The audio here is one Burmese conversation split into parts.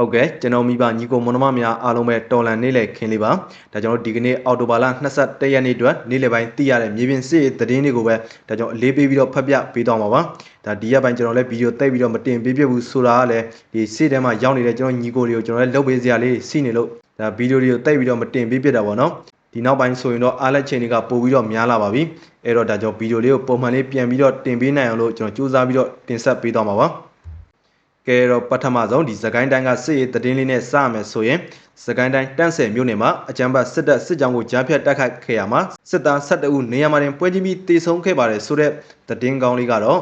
ဟုတ်ကဲ့ကျွန်တော်မိဘညီကိုမွန်နှမများအားလုံးပဲတော်လန်နေလေခင်းလေးပါဒါကြောင့်ဒီကနေ့အော်တိုဘာလ21ရက်နေ့အတွက်နေ့လယ်ပိုင်းသိရတဲ့မြေပြင်စစ်ရေးသတင်းတွေကိုပဲဒါကြောင့်အလေးပေးပြီးတော့ဖတ်ပြပေးသွားမှာပါဒါဒီရက်ပိုင်းကျွန်တော်လည်းဗီဒီယိုတိတ်ပြီးတော့မတင်ပေးပြဘူးဆိုတာကလည်းဒီစစ်ထဲမှာရောက်နေတဲ့ကျွန်တော်ညီကိုတွေကိုကျွန်တော်လည်းလုပ်ပေးစရာလေးစီးနေလို့ဒါဗီဒီယိုတွေကိုတိတ်ပြီးတော့မတင်ပေးပြတာပေါ့နော်ဒီနောက်ပိုင်းဆိုရင်တော့အားလက်ချိန်တွေကပို့ပြီးတော့များလာပါပြီအဲ့တော့ဒါကြောင့်ဗီဒီယိုလေးကိုပုံမှန်လေးပြန်ပြီးတော့တင်ပေးနိုင်အောင်လို့ကျွန်တော်စူးစမ်းပြီးတော့တင်ဆက်ပေးသွားမှာပါ ကဲတော့ပထမဆုံးဒီစကိုင်းတိုင်းကစစ်ရေးသတင်းလေးနဲ့စရမယ်ဆိုရင်စကိုင်းတိုင်းတန့်ဆယ်မြို့နယ်မှာအကြမ်းဖက်စစ်တပ်စစ်ကြောင်းကိုကြားဖြတ်တိုက်ခိုက်ခဲ့ရမှာစစ်သား12ဦးနေရာမှာတင်ပွဲချင်းပြီးတေဆုံးခဲ့ပါတယ်ဆိုတဲ့သတင်းကောင်းလေးကတော့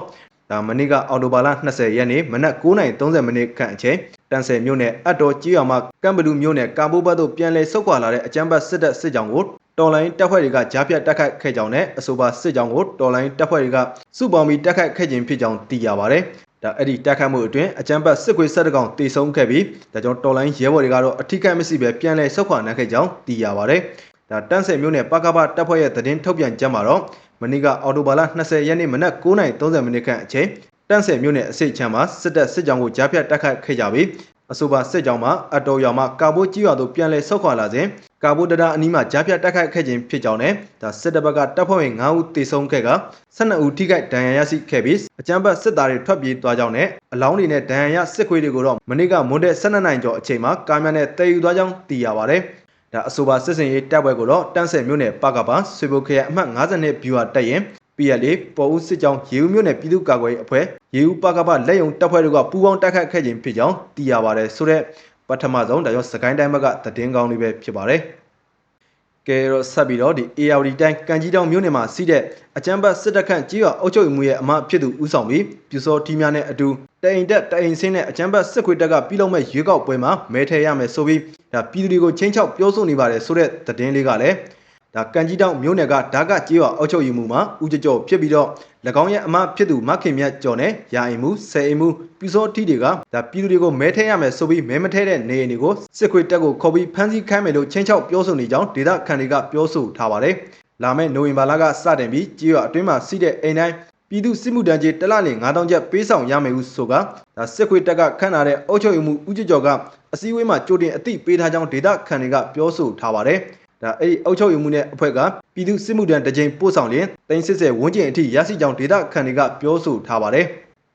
ဒါမနေ့ကအော်တိုဘာလ20ရက်နေ့မနက်9:30မိနစ်ခန့်အချိန်တန့်ဆယ်မြို့နယ်အတ်တော်ကြီးရွာမှာကမ်ဘလူမြို့နယ်ကာဘိုဘတ်တို့ပြန်လည်ဆုတ်ခွာလာတဲ့အကြမ်းဖက်စစ်တပ်စစ်ကြောင်းကိုတော်လိုင်းတပ်ဖွဲ့တွေကကြားဖြတ်တိုက်ခိုက်ခဲ့ကြောင်းနဲ့အဆိုပါစစ်ကြောင်းကိုတော်လိုင်းတပ်ဖွဲ့တွေကစုပေါင်းပြီးတိုက်ခိုက်ခဲ့ခြင်းဖြစ်ကြောင်းသိရပါတယ်။ ဒါအဲ့ဒီတိုက်ခိုက်မှုအတွင်းအကြမ်းဖက်စစ်ခွေးဆက်တကောင်တေဆုံးခဲ့ပြီးဒါကြောင့်တော်လိုင်းရဲဘော်တွေကတော့အထိကိမရှိပဲပြန်လည်ဆုတ်ခွာနိုင်ခဲ့ကြောင်းသိရပါတယ်။ဒါတန်းဆယ်မျိုးနဲ့ပကပတပ်ဖွဲ့ရဲ့သတင်းထုတ်ပြန်ချက်မှာတော့မနေ့ကအော်တိုဘာလ20ရက်နေ့မနက်9:30မိနစ်ခန့်အချိန်တန်းဆယ်မျိုးနဲ့အစိတ်ချမ်းမှာစစ်တပ်စစ်ကြောင်းကိုကြားဖြတ်တိုက်ခိုက်ခဲ့ကြပြီး အဆိုပါစစ်ကြောင်းမှာအတော်ရွာမှာကာဘိုကြီးရွာသို့ပြန်လည်ဆုတ်ခွာလာစဉ်ကာဘိုတရာအနီးမှာကြားဖြတ်တိုက်ခိုက်ခဲ့ခြင်းဖြစ်ကြောင်းနဲ့ဒါစစ်တပ်ဘက်ကတပ်ဖွဲ့ဝင်9ဦးတေဆုံးခဲ့က12ဦးထိခိုက်ဒဏ်ရာရရှိခဲ့ပြီးအကြမ်းဖက်စစ်သားတွေထွက်ပြေးသွားကြောင်းနဲ့အလောင်းတွေနဲ့ဒဏ်ရာရစစ်ခွေးတွေကိုတော့မနေ့ကမွန်းတဲ့12နိုင်ကျော်အချိန်မှာကားများနဲ့တည်ယူသွားကြောင်းသိရပါတယ်။ဒါအဆိုပါစစ်စင်ရေးတပ်ပွဲကိုတော့တန်းဆယ်မြို့နယ်ပကပါဆွေဘုတ်ခရိုင်အမှတ်52ဗျူဟာတက်ရင် PLA ပေါ်ဦးစစ်ကြောင်းရေဦးမြို့နယ်ပြည်သူ့ကာကွယ်ရေးအဖွဲ့ရေဦးပကပလက်ယုံတပ်ဖွဲ့တို့ကပူးပေါင်းတိုက်ခိုက်ခဲ့ခြင်းဖြစ်ကြောင်းသိရပါတယ်ဆိုတော့ပထမဆုံးဒါကြောင့်စကိုင်းတိုင်းဘက်ကသတင်းကောင်းလေးပဲဖြစ်ပါတယ်ကဲတော့ဆက်ပြီးတော့ဒီ ARD တိုင်းကန်ကြီးတောင်မြို့နယ်မှာစီးတဲ့အကြမ်းဖက်စစ်တပ်ခန့်ကြီးရွာအုပ်ချုပ်မှုရဲ့အမဖြစ်သူဦးဆောင်ပြီးပြူစောတီများနဲ့အတူတအိမ်တက်တအိမ်ဆင်းနဲ့အကြမ်းဖက်စစ်ခွေတပ်ကပြည်လုံးမဲ့ရွေးကောက်ပွဲမှာမဲထည့်ရမယ်ဆိုပြီးဒါပြည်သူတွေကိုချင်းချောက်ပြောဆိုနေပါတယ်ဆိုတဲ့သတင်းလေးကလည်း ဒါကန်ကြီးတောင်မြို့နယ်ကဓာကကြီးရွာအုပ်ချုပ်ရေးမှုမှာဦးကြကြောဖြစ်ပြီးတော့၎င်းရဲ့အမဖြစ်သူမခင်မြတ်ကျော်နဲ့ရာအိမ်မှုဆယ်အိမ်မှုပြူစောတီတွေကဒါပြည်သူတွေကိုမဲထည့်ရမယ်ဆိုပြီးမဲမထည့်တဲ့နေအိမ်တွေကိုစစ်ခွေတပ်ကိုခေါ်ပြီးဖမ်းဆီးခိုင်းမယ်လို့ချင်းချောက်ပြောဆိုနေကြောင်းဒေသခံတွေကပြောဆိုထားပါတယ်လာမယ့်နိုဝင်ဘာလကစတင်ပြီးကြီးရွာအတွင်းမှာစီးတဲ့အိမ်တိုင်းပြည်သူစစ်မှုတန်းကြီးတစ်လလ9000ကျပ်ပေးဆောင်ရမယ်ဟုဆိုကဒါစစ်ခွေတပ်ကခန့်ထားတဲ့အုပ်ချုပ်ရေးမှုဦးကြကျော်ကအစည်းအဝေးမှာကြိုတင်အသိပေးထားကြောင်းဒေသခံတွေကပြောဆိုထားပါတယ် ဒါအဲ့ဒီအုပ်ချုပ်ရေးမှုနဲ့အဖွဲ့ကပြည်သူစစ်မှုတန်းတစ်ကြိမ်ပို့ဆောင်ရင်380ဝန်းကျင်အထိရရှိကြောင်းဒေသခံတွေကပြောဆိုထားပါတယ်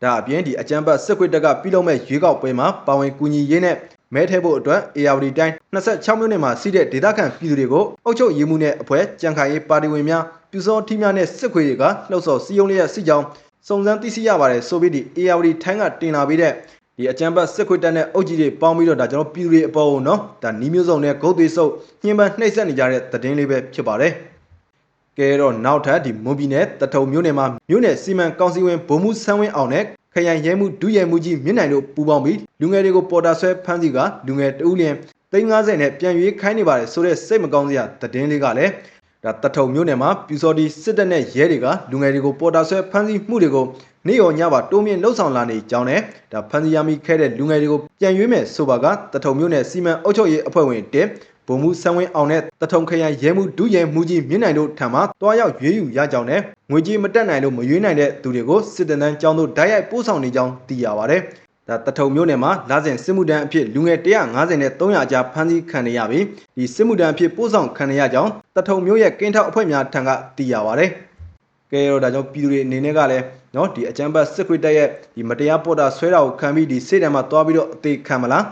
ဒါအပြင်ဒီအကြမ်းဖက်စစ်ခွေတပ်ကပြုလုပ်မဲ့ရွေးကောက်ပွဲမှာပါဝင်ကူညီရေးနဲ့မဲထဲဖို့အတွက် ARD တိုင်း26မြို့နယ်မှာစီးတဲ့ဒေသခံပြည်သူတွေကိုအုပ်ချုပ်ရေးမှုနဲ့အဖွဲ့ကြံခိုင်ရေးပါတီဝင်များပြူစောထီးများနဲ့စစ်ခွေတွေကလှုပ်ဆော်စီယုံလျက်စီကြောင်းစုံစမ်းသိရှိရပါတယ်ဆိုပြီးဒီ ARD ထိုင်းကတင်လာပြီးတဲ့ ဒီအကြမ်းဖက်စစ်ခွေတပ်နဲ့အုပ်ကြီးတွေပေါင်းပြီးတော့ဒါကျွန်တော်ပြည်သူတွေအပေါ်ကိုနော်ဒါနီးမျိုးစုံနဲ့ဂုတ်သေးဆုပ်ညှဉ်းပန်းနှိပ်စက်နေကြတဲ့သတင်းလေးပဲဖြစ်ပါတယ်ကဲတော့နောက်ထပ်ဒီမွန်ပြည်နယ်တထုံမြို့နယ်မှာမြို့နယ်စီမံကောင်စီဝင်ဗိုလ်မှူးဆန်းဝင်းအောင်နဲ့ခရိုင်ရဲမှုဒုရဲမှုကြီးမြင့်နိုင်တို့ပူးပေါင်းပြီးလူငယ်တွေကိုပေါ်တာဆွဲဖမ်းဆီးကလူငယ်တဦးလျင်350နဲ့ပြန်ရွေးခိုင်းနေပါတယ်ဆိုတဲ့စိတ်မကောင်းစရာသတင်းလေးကလည်း ဒါတထုံမြို့နယ်မှာပြူစော်ဒီစစ်တပ်နဲ့ရဲတွေကလူငယ်တွေကိုပေါ်တာဆွဲဖမ်းဆီးမှုတွေကိုနေ့ရောညပါတိုးမြင့်လှုပ်ဆောင်လာနေကြောင်းနဲ့ဒါဖမ်းဆီးရမိခဲ့တဲ့လူငယ်တွေကိုပြန်ရွေးမယ်ဆိုပါကတထုံမြို့နယ်စီမံအုပ်ချုပ်ရေးအဖွဲ့ဝင်တက်ဗိုလ်မှူးဆန်းဝင်းအောင်နဲ့တထုံခရိုင်ရဲမှုဒုရဲမှုကြီးမြင့်နိုင်တို့ထံမှတွားရောက်ရွေးယူရကြောင်းနဲ့ငွေကြေးမတက်နိုင်လို့မရွေးနိုင်တဲ့သူတွေကိုစစ်တနန်းကျောင်းသို့ဓာတ်ရိုက်ပို့ဆောင်နေကြောင်းသိရပါတယ်။ ဒါတထုံမြို့နယ်မှာလာစဉ်စစ်မှုတန်းအဖြစ်လူငယ်150နဲ့300ကျားဖမ်းဆီးခံရပြီးဒီစစ်မှုတန်းအဖြစ်ပို့ဆောင်ခံရကြောင်းတထုံမြို့ရဲ့ကင်းထောက်အဖွဲ့များထံကသိရပါတယ်။ကဲတော့ဒါကြောင့်ပြည်သူတွေအနေနဲ့ကလည်းနော်ဒီအကြမ်းဖက်စစ်ခွေတက်ရဲ့ဒီမတရားပေါ်တာဆွဲတာကိုခံပြီးဒီစိတ်တမ်းမှာတွားပြီးတော့အသေးခံမလား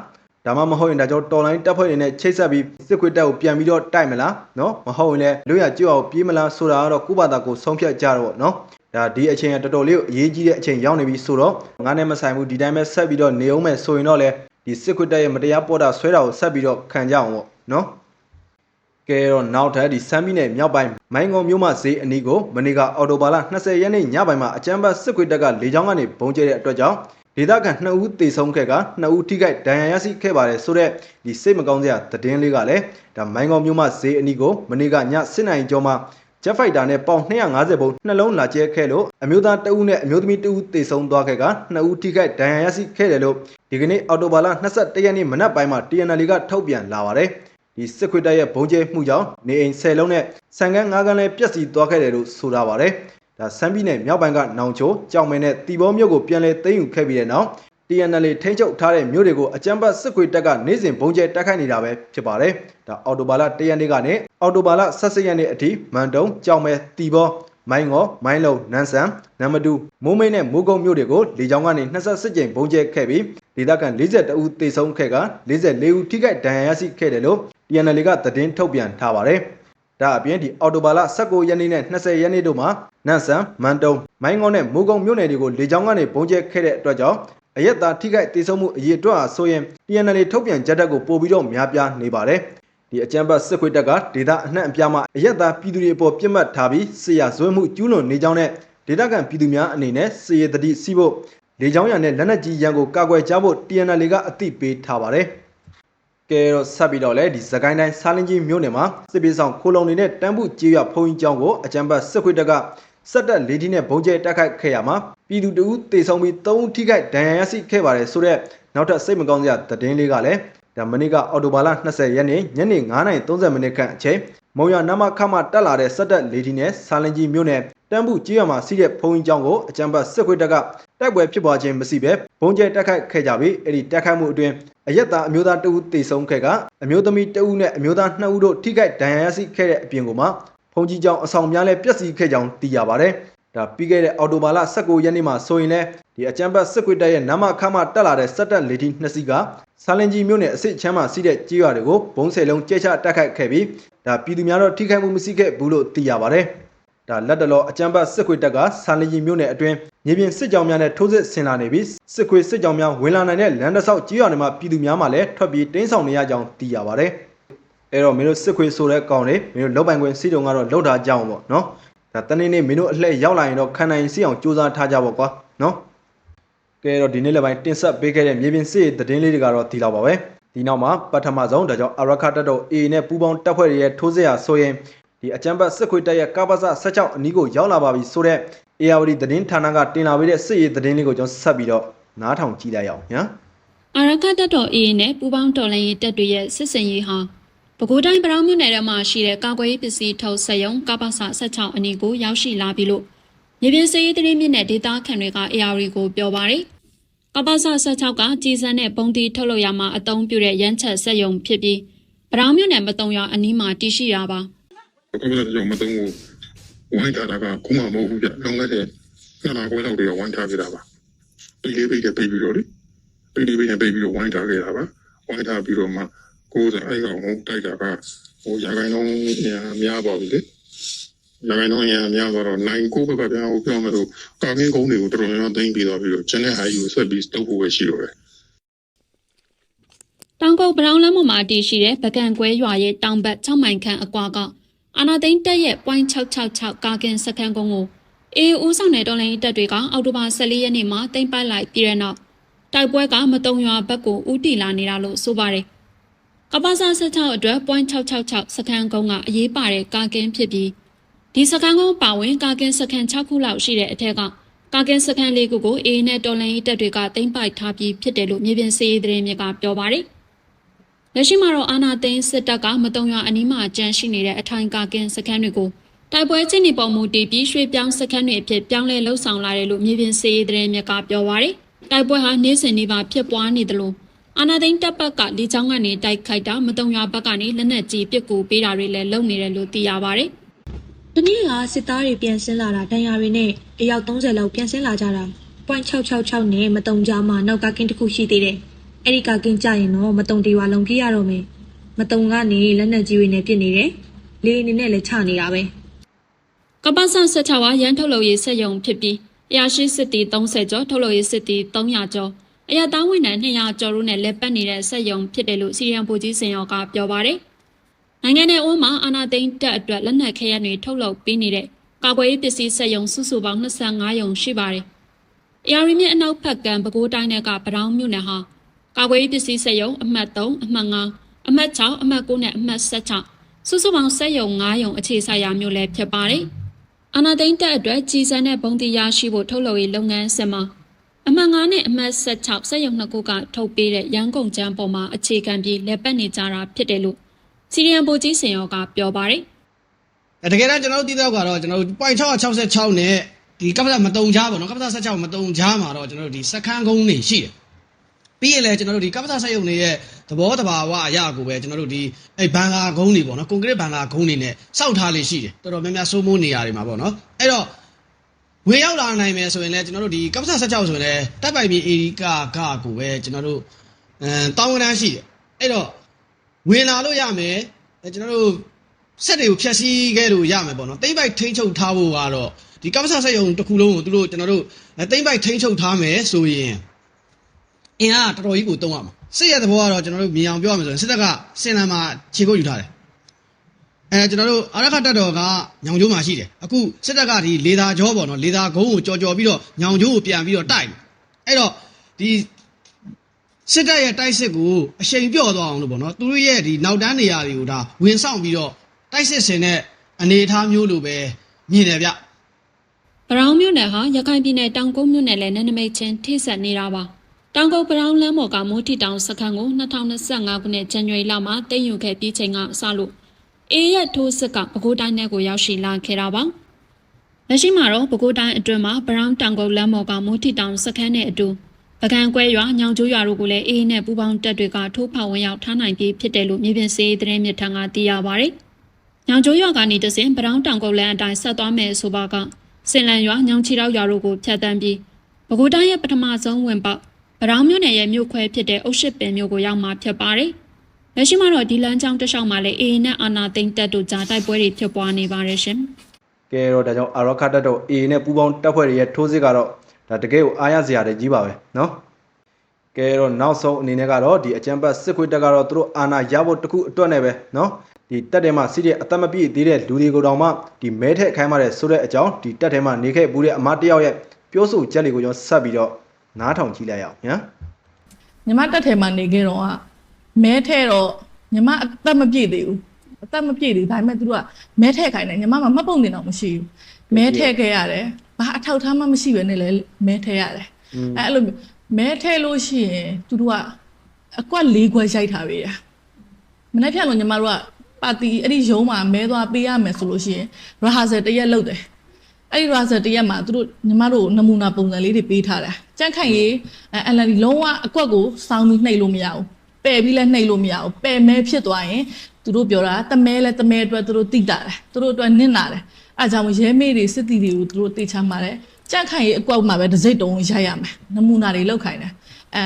ဒါမှမဟုတ်ရင်ဒါကြောင့်တော်လိုင်းတပ်ဖွဲ့တွေနဲ့ချိတ်ဆက်ပြီးစစ်ခွေတက်ကိုပြန်ပြီးတော့တိုက်မလားနော်မဟုတ်ရင်လည်းလွတ်ရကြွအောင်ပြေးမလားဆိုတာကတော့ကိုယ့်ဘာသာကိုဆုံးဖြတ်ကြတော့နော် ဒါဒီအချိန်ကတော်တော်လေးကိုအရေးကြီးတဲ့အချိန်ရောက်နေပြီဆိုတော့ငါနဲ့မဆိုင်ဘူးဒီတိုင်းပဲဆက်ပြီးတော့နေအောင်မယ်ဆိုရင်တော့လေဒီစစ်ခွေတက်ရဲ့မတရားပေါ်တာဆွဲတာကိုဆက်ပြီးတော့ခံကြအောင်ပေါ့နော်ကဲတော့နောက်ထပ်ဒီစမ်းပြည်နယ်မြောက်ပိုင်းမိုင်းကုံမြို့မှဈေးအနီးကိုမနေ့ကအော်တိုဘာလ20ရက်နေ့ညပိုင်းမှာအကြမ်းဖက်စစ်ခွေတက်ကလေကြောင်းကနေဘုံကျဲတဲ့အတွက်ကြောင့်ဒေသခံ2ဦးသေဆုံးခဲ့က2ဦးထိခိုက်ဒဏ်ရာရရှိခဲ့ပါတယ်ဆိုတော့ဒီစိတ်မကောင်းစရာသတင်းလေးကလည်းဒါမိုင်းကုံမြို့မှဈေးအနီးကိုမနေ့ကည7နိုင်ကျော်မှာ ဂျက်ဖိုက်တာနဲ့ပေါင်250ဘုံနှလုံးလာကျဲခဲ့လို့အမျိုးသားတဦးနဲ့အမျိုးသမီးတဦးသေဆုံးသွားခဲ့က2ဦးထိခိုက်ဒဏ်ရာရရှိခဲ့တယ်လို့ဒီကနေ့အော်တိုဘာလ21ရက်နေ့မနက်ပိုင်းမှာ TNL ကထုတ်ပြန်လာပါတယ်ဒီစစ်ခွေတပ်ရဲ့ဘုံကျဲမှုကြောင့်နေအိမ်10လုံးနဲ့ဆန်ကန်း9ကန်းလည်းပျက်စီးသွားခဲ့တယ်လို့ဆိုထားပါတယ်။ဒါစမ်းပြည်နယ်မြောက်ပိုင်းကနောင်ချိုကြောင်မဲနဲ့တီဘောမြို့ကိုပြန်လည်သိမ်းယူခဲ့ပြီးတဲ့နောက် TNL ထိန်းချုပ်ထားတဲ့မြို့တွေကိုအကြမ်းဖက်စစ်ခွေတပ်ကနေ့စဉ်ဘုံကျဲတိုက်ခိုက်နေတာပဲဖြစ်ပါတယ်။ဒါအော်တိုဘာလ၁ရက်နေ့ကနေအော်တိုဘာလ၁၈ရက်နေ့အထိမန်တုံကြောင်မဲတီဘောမိုင်းငေါမိုင်းလုံနန်းဆန်နမ်မတူမိုးမိတ်နဲ့မိုးကုတ်မြို့တွေကိုလေကြောင်းကနေ28ကြိမ်ဘုံကျဲခဲ့ပြီးဒေသခံ42ဦးသေဆုံးခဲ့က44ဦးထိခိုက်ဒဏ်ရာရရှိခဲ့တယ်လို့ TNL ကသတင်းထုတ်ပြန်ထားပါတယ်။ဒါအပြင်ဒီအော်တိုဘာလ19ရက်နေ့နဲ့20ရက်နေ့တို့မှာနန့်ဆန်မန်တုံမိုင်းငေါနဲ့မိုးကုတ်မြို့နယ်တွေကိုလေကြောင်းကနေဘုံကျဲခဲ့တဲ့အတွက်ကြောင့် အရက်သားထိခိုက်ဒေဆုံးမှုအရေးအတွက်အားဆိုရင် TNL ထုတ်ပြန်ကြတဲ့ကိုပို့ပြီးတော့များပြားနေပါတယ်။ဒီအကြမ်းဖက်စစ်ခွေတပ်ကဒေသအနှံ့အပြားမှာအရက်သားပြည်သူတွေအပေါ်ပြစ်မှတ်ထားပြီးစစ်ရာဇဝဲမှုကျူးလွန်နေကြောင်းနဲ့ဒေသခံပြည်သူများအနေနဲ့စစ်ရေးတတိစီးဖို့လေကြောင်းရံနဲ့လက်နက်ကြီးရန်ကိုကာကွယ်ကြဖို့ TNL ကအသိပေးထားပါတယ်။ကဲတော့ဆက်ပြီးတော့လေဒီသခိုင်းတိုင်းစားလင်းကြီးမြို့နယ်မှာစစ်ပြေးဆောင်ခိုလုံနေတဲ့တန်းပုကြေးရဖုံကြီးကျောင်းကိုအကြမ်းဖက်စစ်ခွေတပ်က စက်တက်လေးဒီနဲ့ဘုံကျဲတက်ခိုက်ခဲ့ရမှာပြည်သူတဦးတေဆုံးပြီး၃ဦးထိခိုက်ဒဏ်ရာရရှိခဲ့ပါတယ်ဆိုတော့နောက်ထပ်စိတ်မကောင်းစရာသတင်းလေးကလည်းဒါမနေ့ကအော်တိုဘာလ20ရက်နေ့ညနေ9:30မိနစ်ခန့်အချိန်မုံရနမခမတက်လာတဲ့စက်တက်လေးဒီနဲ့စားလင်းကြီးမြို့နယ်တန်းပုကြေးရမှာစီးတဲ့ဖုံကြီးကျောင်းကိုအကြမ်းဖက်စစ်ခွေတပ်ကတိုက်ပွဲဖြစ်ပွားခြင်းမရှိဘဲဘုံကျဲတက်ခိုက်ခဲ့ကြပြီးအဲ့ဒီတက်ခိုက်မှုအတွင်းအရက်သားအမျိုးသားတဦးတေဆုံးခဲ့ကအမျိုးသမီးတဦးနဲ့အမျိုးသား2ဦးတို့ထိခိုက်ဒဏ်ရာရရှိခဲ့တဲ့အပြင်ကိုမှ ဖုန်ကြီးကျောင်းအဆောင်များလည်းပျက်စီးခဲ့ကြောင်းသိရပါတယ်။ဒါပြီးခဲ့တဲ့အော်တိုဘာလ19ရက်နေ့မှာဆိုရင်လည်းဒီအကြမ်းဖက်စစ်ကွေတပ်ရဲ့နမခမတက်လာတဲ့စက်တက်လေတီနှစ်စီးကဆာလင်ကြီးမြို့နယ်အစစ်ချမ်းမှာစီးတဲ့ကြေးရွာတွေကိုဘုံဆယ်လုံးကျဲချတက်ခိုက်ခဲ့ပြီးဒါပြည်သူများတော့ထိခိုက်မှုမရှိခဲ့ဘူးလို့သိရပါတယ်။ဒါလက်တလောအကြမ်းဖက်စစ်ခွေတပ်ကဆာလင်ကြီးမြို့နယ်အတွင်းမြေပြင်စစ်ကြောင်းများနဲ့ထိုးစစ်ဆင်လာနေပြီးစစ်ခွေစစ်ကြောင်းများဝင်လာနိုင်တဲ့လမ်းတစ်ဆောက်ကြေးရွာတွေမှာပြည်သူများမှလည်းထွက်ပြေးတင်းဆောင်နေရကြောင်းသိရပါတယ်။ အဲ့တော့မင်းတို့စစ်ခွေဆိုတဲ့ကောင်တွေမင်းတို့လောက်ပိုင်ခွင့်စီတုံကတော့လောက်ထားကြအောင်ပေါ့နော်။ဒါတနေ့နေ့မင်းတို့အလှည့်ရောက်လာရင်တော့ခံနိုင်စီအောင်စူးစမ်းထားကြပါကွာနော်။ကဲတော့ဒီနေ့လည်းပိုင်းတင်ဆက်ပေးခဲ့တဲ့မြေပြင်စစ်ရေးသတင်းလေးတွေကတော့ဒီလောက်ပါပဲ။ဒီနောက်မှာပထမဆုံးဒါကြောင့်အရခတ်တပ်တော် A နဲ့ပူးပေါင်းတပ်ဖွဲ့တွေရဲ့ထိုးစစ်ရာဆိုရင်ဒီအကြမ်းဖက်စစ်ခွေတပ်ရဲ့ကပ္ပစ16အနီးကိုရောက်လာပါပြီဆိုတော့ ARD သတင်းဌာနကတင်လာပေးတဲ့စစ်ရေးသတင်းလေးကိုကျွန်တော်ဆက်ပြီးတော့နားထောင်ကြည့်လိုက်အောင်ညာ။အာရခတပ်တော် AA နဲ့ပူးပေါင်းတော်လှန်ရေးတပ်တွေရဲ့စစ်စင်ရေးဟာ ပဲခူးတိုင်းပရောင်းမြို့နယ်ထဲမှာရှိတဲ့ကာကွယ်ရေးပစ္စည်းထုတ်ဆက်ရုံကပ္ပစ16အနီးကိုရောက်ရှိလာပြီလို့မြေပြင်စစ်ရေးတရင်မြင့်တဲ့ဒေသခံတွေက AR ကိုပြောပါတယ်။ကပ္ပစ16ကကြီးစံတဲ့ပုံတီထုတ်လို့ရမှာအသုံးပြုတဲ့ရမ်းချက်ဆက်ရုံဖြစ်ပြီးပရောင်းမြို့နယ်မတုံရအနီးမှာတည်ရှိရပါအခုလည်းကြောင့်မသုံးဘူးဝိုင်းတာကခုမှမဟုတ်ဘူးပြလုံလိုက်တဲ့နှစ်လခွဲလောက်တည်းကဝိုင်းထားခဲ့တာပါပိလေးပိတ်တဲ့ပိတ်ပြီးတော့လေပိလေးပိတ်နဲ့ပိတ်ပြီးတော့ဝိုင်းထားခဲ့တာပါဝိုင်းထားပြီးတော့မှ ကိုယ်စားအဲ့ကောင်ကိုတိုက်တာကဟိုရာခိုင်နှုန်းများပါပြီလေရာခိုင်နှုန်းများသွားတော့နိုင်ကိုဘက်ကပြန်ဟိုပြောမယ်လို့ကာကင်းကုန်းတွေကိုတော်တော်များများသိမ်းပြီးတော့ပြီးတော့ကျန်တဲ့ဟာယူဆက်ပြီးတုပ်ဖို့ပဲရှိတော့တယ်တောင်ကုတ်ပရောင်းလမ်းပေါ်မှာတည်ရှိတဲ့ပကံကွဲရွာရဲ့တောင်ဘက်6မိုင်ခန့်အကွာကအာနာသိန်းတက်ရဲ့ .666 ကာကင်စခန်းကုန်းကိုအေးဦးဆောင်တဲ့တော်လိုင်းတပ်တွေကအောက်တိုဘာ14ရက်နေ့မှာတင်ပိုက်လိုက်ပြီးတဲ့နောက်တိုက်ပွဲကမတုံရွာဘက်ကိုဦးတည်လာနေတာလို့ဆိုပါတယ်။ ကပ္ပစာ16အတွက် .666 စခန်းကုန်းကအရေးပါတဲ့ကာကင်ဖြစ်ပြီးဒီစခန်းကုန်းပါဝင်ကာကင်စခန်း6ခုလောက်ရှိတဲ့အထက်ကကာကင်စခန်း၄ခုကိုအေးနဲ့တော်လိုင်းတပ်တွေကတင်ပိုက်ထားပြီးဖြစ်တယ်လို့မြေပြင်စစ်ရေးသတင်းမြစ်ကပြောပါတယ်။လက်ရှိမှာတော့အာနာသိန်းစစ်တပ်ကမတုံရအနီးမှာကြန့်ရှိနေတဲ့အထိုင်ကာကင်းစခန်းတွေကိုတိုက်ပွဲချင်းနေပုံမူတည်ပြီးရွှေ့ပြောင်းစခန်းတွေအဖြစ်ပြောင်းလဲလှုပ်ဆောင်လာတယ်လို့မြေပြင်စစ်ရေးသတင်းမြစ်ကပြောပါရယ်တိုက်ပွဲဟာနေ့စဉ်နေ့ပါဖြစ်ပွားနေတယ်လို့ အာနာသိန်းတပ်ဘက်ကလေကြောင်းကနေတိုက်ခိုက်တာမတုံရဘက်ကနေလက်နက်ကြီးပစ်ကူပေးတာတွေလည်းလုပ်နေတယ်လို့သိရပါရယ်။ဒီနေ့ကစစ်သားတွေပြန်ဆင်းလာတာဒဏ်ရာတွေနဲ့အယောက်30လောက်ပြန်ဆင်းလာကြတာ .666 နဲ့မတုံကြားမှာနောက်ကကင်းတစ်ခုရှိသေးတယ်။အဲ့ဒီကကင်းကြရင်တော့မတုံတီဝါလုံးပြရတော့မယ်။မတုံကနေလက်နက်ကြီးတွေနဲ့ပြစ်နေတယ်။လေအနေနဲ့လည်းချနေတာပဲကပ္ပစ16ဝါရန်ထုတ်လုပ်ရေးစက်ရုံဖြစ်ပြီးအရာရှိစစ်တီ30ကျော်ထုတ်လုပ်ရေးစစ်တီ300ကျော် အရာသားဝန်ထမ်း200ကျော်တို့နဲ့လက်ပတ်နေတဲ့စက်ရုံဖြစ်တယ်လို့စီရီယံပူကြီးစင်ရောကပြောပါတယ်။နိုင်ငံ내အိုးမှာအာနာသိန်းတက်အတွက်လက်နက်ခဲယမ်းတွေထုတ်လုပ်ပေးနေတဲ့ကာကွယ်ရေးပစ္စည်းစက်ရုံစုစုပေါင်း25ရုံရှိပါတယ်။အရာရီမြင့်အနောက်ဘက်ကံပဲခူးတိုင်းကပတောင်းမြို့နယ်ဟာကာကွယ်ရေးပစ္စည်းစက်ရုံအမှတ်3အမှတ်5အမှတ်6အမှတ်9နဲ့အမှတ်16စုစုပေါင်းစက်ရုံ9ရုံအခြေစိုက်ရာမြို့လည်းဖြစ်ပါတယ်။အာနာသိန်းတက်အတွက်ကြီးစံတဲ့ဘုံတီရရှိဖို့ထုတ်လုပ်ရေးလုပ်ငန်းစဉ်မှာ အမှတ်9နဲ့အမှတ်16စက်ရုံနှစ်ခုကထုတ်ပေးတဲ့ရန်ကုန်ကျန်းပေါ်မှာအခြေခံပြီးလက်ပတ်နေကြတာဖြစ်တယ်လို့စီရီယံဘိုကြီးစင်ရောကပြောပါတယ်အဲတကယ်တမ်းကျွန်တော်တို့တည်တော့ကတော့ကျွန်တော်တို့ point 666နဲ့ဒီကပ္ပစမတုံချားပေါ့နော်ကပ္ပစ16မတုံချားမှာတော့ကျွန်တော်တို့ဒီစခန်းကုန်းနေရှိတယ်ပြီးရင်လည်းကျွန်တော်တို့ဒီကပ္ပစာဆက်ယုံတွေရဲ့သဘောတဘာဝအရာကိုပဲကျွန်တော်တို့ဒီအဲ့ဘန်ကာကုန်းတွေပေါ့နော်ကွန်ကရစ်ဘန်ကာကုန်းတွေနဲ့စောက်ထားလေးရှိတယ်တော်တော်များများစိုးမိုးနေရာတွေမှာပေါ့နော်အဲ့တော့ ဝင်ရောက်လာနိုင်မယ်ဆိုရင်လည်းကျွန်တော်တို့ဒီကပ္ပစာဆက်ကြောက်ဆိုရင်လည်းတပ်ပိုင်ပြည်အေဒီကာကကိုပဲကျွန်တော်တို့အမ်တောင်းကန်းရှိတယ်အဲ့တော့ဝင်လာလို့ရမယ်အဲ့ကျွန်တော်တို့ဆက်တွေကိုဖျက်ဆီးခဲ့လို့ရမယ်ပေါ့နော်တိမ့်ပိုက်ထိန်းချုပ်ထားဖို့ကတော့ဒီကပ္ပစာဆက်ယုံတစ်ခုလုံးကိုသူတို့ကျွန်တော်တို့တိမ့်ပိုက်ထိန်းချုပ်ထားမယ်ဆိုရင်အင်အားကတော်တော်ကြီးကိုတုံးရမှာစစ်ရဲ့သဘောကတော့ကျွန်တော်တို့မြင်အောင်ပြောရမယ်ဆိုရင်စစ်တပ်ကစင်လံမှာခြေကုပ်ယူထားတယ် အဲကျွန်တော်တို့အာရခတက်တော်ကညောင်ကျိုးမှာရှိတယ်အခုစစ်တပ်ကဒီလေသာကြောပေါ့နော်လေသာကုန်းကိုကြော်ကြော်ပြီးတော့ညောင်ကျိုးကိုပြန်ပြီးတော့တိုက်တယ်အဲ့တော့ဒီစစ်တပ်ရဲ့တိုက်စစ်ကိုအရှိန်ပြော့သွားအောင်လို့ပေါ့နော်သူတို့ရဲ့ဒီနောက်တန်းနေရာတွေကိုဒါဝင်ဆောင်ပြီးတော့တိုက်စစ်ဆင်တဲ့အနေအထားမျိုးလိုပဲမြင်တယ်ဗျ။ပရောင်းမြို့နယ်ဟာရခိုင်ပြည်နယ်တောင်ကုန်းမြို့နယ်လည်းနယ်နိမိတ်ချင်းထိစပ်နေတာပါ။တောင်ကုန်းပရောင်းလမ်းပေါ်ကမိုးထီတောင်စခန်းကို2025ခုနှစ်ဇန်နဝါရီလမှာတည်ယူခဲ့ပြီးချိန်ကစလို့ အေးရထိုးစစ်ကပဲခူးတိုင်းနယ်ကိုရောက်ရှိလာခဲ့တာပါ။လက်ရှိမှာတော့ပဲခူးတိုင်းအတွင်းမှာပရောင်းတောင်ကုန်းလမ်းပေါ်ကမိုးထီတောင်စခန်းနဲ့အတူပကံကွဲရွာညောင်ကျိုးရွာတို့ကိုလည်းအေးနဲ့ပူပေါင်းတပ်တွေကထိုးဖောက်ဝင်ရောက်ထားနိုင်ပြီးဖြစ်တယ်လို့မြေပြင်စေးသတင်းမြစ်ထံကသိရပါဗျ။ညောင်ကျိုးရွာကနေတဆင်ပရောင်းတောင်ကုန်းလမ်းအတိုင်းဆက်သွားမယ်ဆိုပါကစင်လန်ရွာညောင်ချီတောက်ရွာတို့ကိုဖြတ်တန်းပြီးပဲခူးတိုင်းရဲ့ပထမဆုံးဝင်ပေါက်ပရောင်းမြို့နယ်ရဲ့မြို့ခွဲဖြစ်တဲ့အုတ်ရှစ်ပင်မြို့ကိုရောက်မှာဖြစ်ပါတယ်။ လက်ရှိမှာတော့ဒီလမ်းကြောင်းတစ်လျှောက်မှာလည်း AA နဲ့အာနာသိန်းတပ်တို့ကြားတိုက်ပွဲတွေဖြစ်ပွားနေပါတယ်ရှင်။ကဲတော့ဒါကြောင့်အာရောခတပ်တို့ AA နဲ့ပူးပေါင်းတပ်ဖွဲ့တွေရဲ့ထိုးစစ်ကတော့ဒါတကယ်ကိုအားရစရာတကြီးပါပဲနော်။ကဲတော့နောက်ဆုံးအနေနဲ့ကတော့ဒီအကြံပတ်စစ်ခွေးတပ်ကတော့သူတို့အာနာရဖို့တခုအတွက်နဲ့ပဲနော်။ဒီတက်ထဲမှာစစ်တဲ့အသက်မပြည့်သေးတဲ့လူတွေကိုတောင်မှဒီမဲထက်ခိုင်းမှတဲ့ဆိုတဲ့အကြောင်းဒီတက်ထဲမှာနေခဲ့ဘူးတဲ့အမတယောက်ရဲ့ပြောဆိုချက်တွေကိုကျွန်တော်ဆက်ပြီးတော့နားထောင်ကြည့်လိုက်ရအောင်ညာ။ညီမတက်ထဲမှာနေခဲ့တော့ မဲထဲတော့ညီမအသက်မပြည့်သေးဘူးအသက်မပြည့်သေးဘူးဒါပေမဲ့သူတို့ကမဲထဲခိုင်းတယ်ညီမမှာမှတ်ပုံတင်တော့မရှိဘူးမဲထဲခဲ့ရတယ်ဘာအထောက်ထားမှမရှိပဲနဲ့လဲမဲထဲရတယ်အဲအဲ့လိုမျိုးမဲထဲလို့ရှိရင်သူတို့ကအကွက်၄ခွက်ရိုက်ထားပေးရမနေ့ဖြန်လို့ညီမတို့ကပါတီအဲ့ဒီရုံးမှာမဲသွားပေးရမယ်ဆိုလို့ရှိရင်ရဟာဆယ်တစ်ရက်လုပ်တယ်အဲ့ဒီရာဇာတရက်မှာသူတို့ညီမတို့နမူနာပုံစံလေးတွေပေးထားတာကြန့်ခိုင်ရေးအလန်ဒီလုံးဝအကွက်ကိုစောင်းပြီးနှိပ်လို့မရဘူး ပယ်ပြီးလည်းနှိပ်လို့မရဘူးပယ်မဲဖြစ်သွားရင်သူတို့ပြောတာတမဲလဲတမဲအတွက်သူတို့တိတာတယ်သူတို့အတွက်နင့်နာတယ်အဲဒါကြောင့်ရဲမေးတွေစစ်တီတွေကိုသူတို့တေချမ်းပါတယ်ကြန့်ခိုင်ရေးအကွက်မှာပဲတစ်စိတ်တုံးရိုက်ရမယ်နမူနာတွေလောက်ခိုင်းတယ်အဲ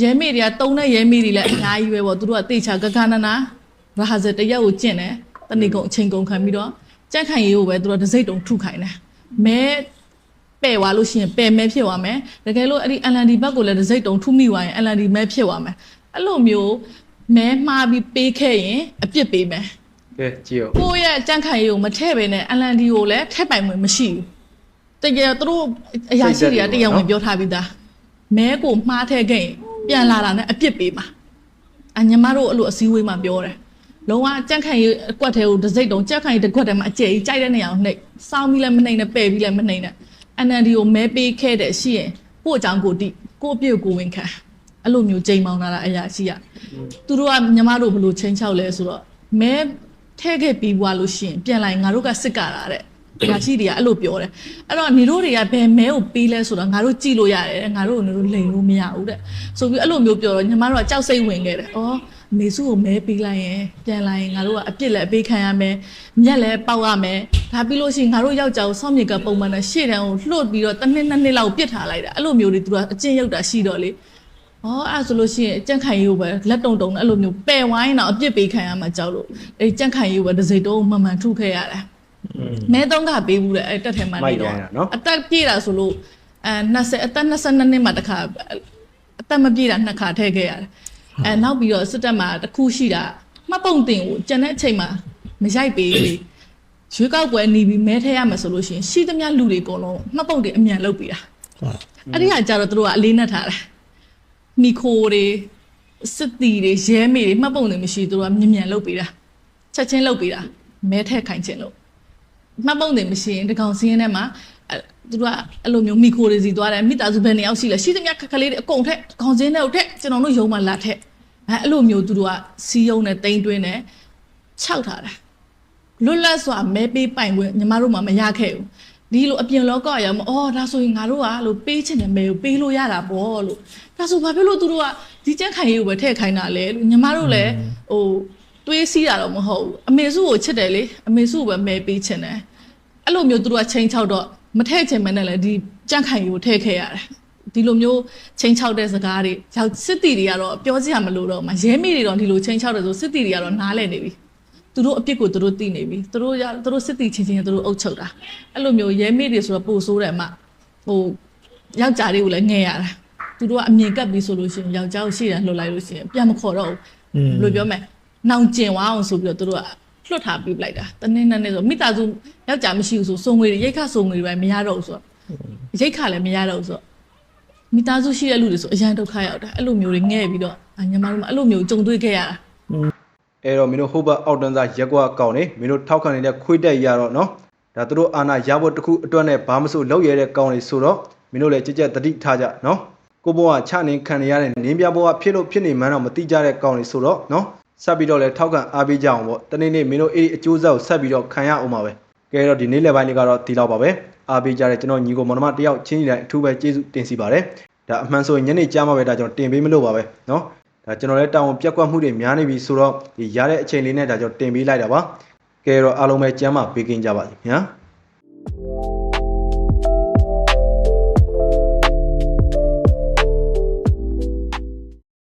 ရဲမေးတွေကတုံးတဲ့ရဲမေးတွေလည်းအများကြီးပဲပေါ့သူတို့ကတေချာဂဂနနာရာဇာတရက်ကိုကျင့်တယ်တဏီကုံအချိန်ကုန်ခံပြီးတော့ကြန့်ခိုင်ရေးကိုပဲသူတို့တစ်စိတ်တုံးထုခိုင်းတယ်မဲပယ်သွားလို့ရှိရင်ပယ်မဲဖြစ်သွားမယ်တကယ်လို့အဲ့ဒီ LND ဘက်ကိုလည်းတစ်စိတ်တုံထုမိသွားရင် LND မဲဖြစ်သွားမယ် အဲ့လိုမျိုးမဲမှားပြီးပေးခဲ့ရင်အပြစ်ပေးမယ်ကဲကြည့်အောင်ကိုယ့်ရဲ့ကြန့်ခိုင်ရေးကိုမထည့်ပဲနဲ့ LND ကိုလည်းထည့်ပိုင်ဝင်မရှိဘူးတကယ်သူတို့အရာရှိတွေကတရားဝင်ပြောထားပြီးသားမဲကိုမှားထည့်ခဲ့ရင်ပြန်လာတာနဲ့အပြစ်ပေးမှာအညီမတို့အဲ့လိုအစည်းအဝေးမှာပြောတယ်လုံးဝကြက်ခိုင်ရေးအကွက်ထဲကိုတစ်စိတ်တုံးကြက်ခိုင်ရေးတစ်ကွက်ထဲမှာအကျယ်ကြီးကြိုက်တဲ့နေရာကိုနှိပ်စောင်းပြီးလည်းမနှိပ်နဲ့ပယ်ပြီးလည်းမနှိပ်နဲ့ NND ကိုမဲပေးခဲ့တဲ့ရှိရင်ကို့အကြောင်းကိုတိကို့အပြည့်ကိုဝင်ခံ အဲ့လိုမျိုးချိန်မောင်းလာတာအရာရှိရသူတို့ကညီမတို့ဘယ်လိုချိန်ချောက်လဲဆိုတော့မဲထဲခဲ့ပြီးွားလို့ရှိရင်ပြန်လာရင်ငါတို့ကစစ်ကတာတဲ့အရာရှိတွေကအဲ့လိုပြောတယ်အဲ့တော့နေတို့တွေကဘယ်မဲကိုပေးလဲဆိုတော့ငါတို့ကြည့်လို့ရတယ်တဲ့ငါတို့ကနေတို့လိန်လို့မရဘူးတဲ့ဆိုပြီးအဲ့လိုမျိုးပြောတော့ညီမတို့ကကြောက်စိတ်ဝင်ခဲ့တယ်ဩနေစုကိုမဲပေးလိုက်ရင်ပြန်လာရင်ငါတို့ကအပြစ်လည်းအပေးခံရမယ်မြက်လည်းပေါက်ရမယ်ဒါပြီးလို့ရှိရင်ငါတို့ယောက်ျားကိုစောင့်မြေကပုံမှန်နဲ့ရှေ့တန်းကိုလှုပ်ပြီးတော့တစ်နှစ်နှစ်နှစ်လောက်ပြစ်ထားလိုက်တာအဲ့လိုမျိုးတွေသူကအကျင့်ရောက်တာရှိတော့လေ။ အော်အဲ့ဒါဆိုလို့ရှိရင်ကြန့်ခိုင်ရေးကိုပဲလက်တုံတုံနဲ့အဲ့လိုမျိုးပယ်ဝိုင်းတော့အပြစ်ပေးခံရမှာကြောက်လို့အဲ့ကြန့်ခိုင်ရေးကိုပဲတစ်စိတ်တုံးမှန်မှန်ထုခဲ့ရတယ်။မဲသုံးခါပေးဘူးတဲ့အဲ့တက်ထဲမှာနေတော့အသက်ပြည့်တာဆိုလို့အဲ20အသက်22နှစ်မှာတစ်ခါအသက်မပြည့်တာနှစ်ခါထည့်ခဲ့ရတယ်။အဲနောက်ပြီးတော့စစ်တပ်မှာတစ်ခုရှိတာမှတ်ပုံတင်ကိုကျန်တဲ့အချိန်မှာမရိုက်ပေးလေရွေးကောက်ပွဲနေပြီးမဲထည့်ရမှာဆိုလို့ရှိရင်ရှိသမျှလူတွေအကုန်လုံးမှတ်ပုံတင်အမြန်လုပ်ပေးတာ။အဲ့ဒီကကြတော့သူတို့ကအလေးနဲ့ထားတယ် မီခိုတွေစစ်တီတွေရဲမေတွေမှတ်ပုံတွေမရှိသူတို့ကမြင်မြန်လုပ်ပေးတာချက်ချင်းလုပ်ပေးတာမဲထက်ခိုင်ချင်းလို့မှတ်ပုံတွေမရှိရင်တကောင်စင်းထဲမှာအဲသူတို့ကအဲ့လိုမျိုးမီခိုတွေစီသွားတယ်မိသားစုဘယ်နှစ်ယောက်ရှိလဲရှိသမျှခက်ခလေးတွေအကုန်ထက်တကောင်စင်းထဲကိုထက်ကျွန်တော်တို့ရုံမှာလာထက်အဲအဲ့လိုမျိုးသူတို့ကစီးယုံနဲ့တိန်တွင်းနဲ့ခြောက်ထားတာလွတ်လပ်စွာမဲပေးပိုင်ခွင့်ညီမတို့မှမရခဲ့ဘူး ဒီလိုအပြင်လောကရမှာအော်ဒါဆိုရင်ငါတို့ကလို့ပေးချင်တယ်မဲကိုပေးလို့ရတာပေါ့လို့ဒါဆိုဘာဖြစ်လို့သူတို့ကဒီကြက်ခိုင်ရေးကိုပဲထည့်ခိုင်းတာလဲလို့ညီမတို့လည်းဟိုတွေးစီးတာတော့မဟုတ်ဘူးအမေစုကိုချစ်တယ်လေအမေစုကိုပဲမဲပေးချင်တယ်အဲ့လိုမျိုးသူတို့ကချိန်ချောက်တော့မထည့်ချင်မနဲ့လည်းဒီကြက်ခိုင်ရေးကိုထည့်ခဲ့ရတယ်ဒီလိုမျိုးချိန်ချောက်တဲ့စကားတွေရောက်စစ်တီတွေကတော့ပြောစရာမလိုတော့မှရဲမိတွေတော့ဒီလိုချိန်ချောက်တယ်ဆိုစစ်တီတွေကတော့နားလည်နေပြီ သူတို့အပြစ်ကိုသူတို့သိနေပြီသူတို့ရသူတို့စစ်တီချင်းချင်းသူတို့အုပ်ချုပ်တာအဲ့လိုမျိုးရဲမေးတွေဆိုတော့ပို့ဆိုးတယ်အမဟိုယောက်ျားတွေကိုလည်းငဲရတာသူတို့ကအမြင်ကပ်ပြီးဆိုလို့ရှိရင်ယောက်ျားကိုရှေ့တန်းလှုပ်လိုက်လို့ရှိရင်ပြန်မခေါ်တော့ဘူးဘယ်လိုပြောမလဲနောင်ကျင်သွားအောင်ဆိုပြီးတော့သူတို့ကလွတ်ထားပြီးလိုက်တာတနေ့နဲ့နေ့ဆိုမိသားစုယောက်ျားမရှိဘူးဆိုစုံငွေတွေရိတ်ခစုံငွေတွေပဲမရတော့ဘူးဆိုတော့ရိတ်ခလည်းမရတော့ဘူးဆိုတော့မိသားစုရှိတဲ့လူတွေဆိုအရန်ဒုက္ခရောက်တာအဲ့လိုမျိုးတွေငဲ့ပြီးတော့အညီမတို့မအဲ့လိုမျိုးကြုံတွေ့ခဲ့ရတာ အဲ့တော့မင်းတို့ဟိုဘက်အောက်တန်းစားရက်ကွာကောင်းနေမင်းတို့ထောက်ခံနေတဲ့ခွေးတက်ရတော့နော်ဒါသူတို့အာနာရဖို့တစ်ခုအတွက်နဲ့ဘာမဆိုလောက်ရတဲ့ကောင်းနေဆိုတော့မင်းတို့လည်းကြက်ကြက်တတိထားကြနော်ကိုဘောကချနေခံနေရတဲ့နင်းပြဘောကဖြစ်လို့ဖြစ်နေမှန်းတော့မတိကြတဲ့ကောင်းနေဆိုတော့နော်ဆက်ပြီးတော့လည်းထောက်ခံအားပေးကြအောင်ပေါ့တနေ့နေ့မင်းတို့အဲ့ဒီအကျိုးဆက်ကိုဆက်ပြီးတော့ခံရအောင်ပါပဲကဲတော့ဒီနေ့လယ်ပိုင်းလေးကတော့ဒီလောက်ပါပဲအားပေးကြတဲ့ကျွန်တော်ညီကိုမောင်နှမတယောက်ချင်းညီတိုင်းအထူးပဲကျေးဇူးတင်စီပါတယ်ဒါအမှန်ဆိုရင်ညနေကြားမှာပဲဒါကျွန်တော်တင်ပေးမလို့ပါပဲနော် ဒါကျွန်တော်လည်းတောင်းပြက်ကွက်မှုတွေများနေပြီဆိုတော့ဒီရတဲ့အချိန်လေးနဲ့ဒါကျွန်တော်တင်ပေးလိုက်တာပါကဲတော့အားလုံးပဲကျမ်းမာပေးကင်းကြပါစေခင်ဗျာ